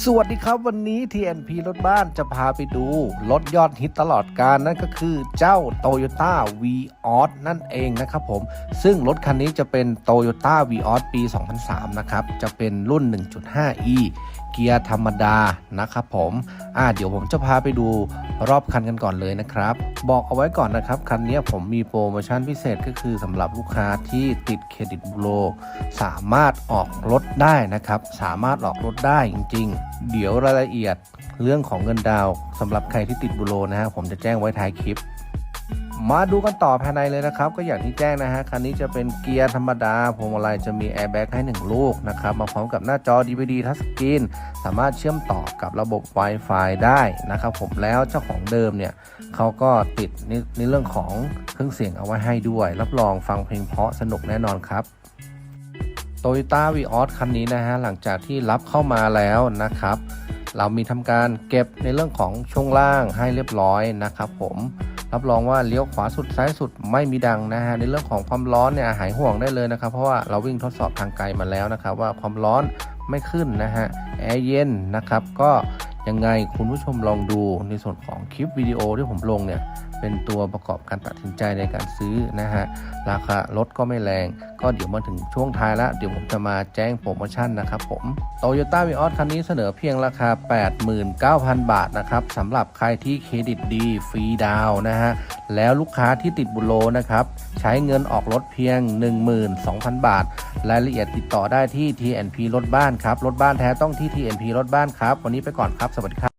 สวัสดีครับวันนี้ TNP รถบ้านจะพาไปดู รถยอดฮิตตลอดการนั่นก็คือเจ้า Toyota v o s นั่นเองนะครับผม ซึ่งรถคันนี้จะเป็น Toyota v o s ปี 2003 นะครับ จะเป็นรุ่น 1.5e เกียร์ธรรมดานะครับผมอ่าเดี๋ยวผมจะพาไปดูรอบคันกันก่อนเลยนะครับ บอกเอาไว้ก่อนนะครับ คันนี้ผมมีโปรโมชั่นพิเศษก็คือสำหรับลูกค้าที่ติดเครดิตบูโรสามารถออกรถได้นะครับ สามารถออกรถได้จริง ๆ เดี๋ยวรายละเอียดเรื่องของเงินดาวสำหรับใครที่ติดบูโรนะฮะผมจะแจ้งไว้ท้ายคลิป มาดูกันต่อภายในเลยนะครับ ก็อย่างที่แจ้งนะฮะคันนี้จะเป็นเกียร์ธรรมดาพวงมาลัยจะมีแอร์แบ็กให้ 1 ลูกนะครับมาพร้อมกับหน้าจอ DVD ทัชสกรีนสามารถเชื่อมต่อกับระบบ Wi-Fi ได้นะครับผมแล้วเจ้าของเดิมเนี่ยเขาก็ติดในในเรื่องของเครื่องเสียงเอาไว้ให้ด้วย รับรองฟังเพลงเพราะสนุกแน่นอนครับโตโยต้าวีออสคันนี้นะฮะหลังจากที่รับเข้ามาแล้วนะครับ เรามีทำการเก็บในเรื่องของช่วงล่างให้เรียบร้อยนะครับผม รับรองว่าเลี้ยวขวาสุดซ้ายสุดไม่มีดังนะฮะในเรื่องของความร้อนเนี่ยหายห่วงได้เลยนะครับ เพราะว่าเราวิ่งทดสอบทางไกลมาแล้วนะครับ ว่าความร้อนไม่ขึ้นนะฮะแอร์เย็นนะครับ ก็ ยังไงคุณผู้ชมลองดูในส่วนของคลิปวิดีโอที่ผมลงเนี่ย เป็นตัวประกอบการตัดสินใจในการซื้อนะฮะ ราคารถก็ไม่แรง ก็เดี๋ยวมาถึงช่วงท้ายแล้วเดี๋ยวผมจะมาแจ้งโปรโมชั่นนะครับผม Toyota v ีออสคันนี้เสนอเพียงราคา 89,000 บาทนะครับสำหรับใครที่เครดิตดีฟรีดาวนะฮะ แล้วลูกค้าที่ติดบุโรนะครับใช้เงินออกรถเพียง 12,000 บาท รายละเอียดติดต่อได้ที่ TNP รถบ้านครับรถบ้านแท้ต้องที่ TNP รถบ้านครับ วันนี้ไปก่อนครับ สวัสดีครับ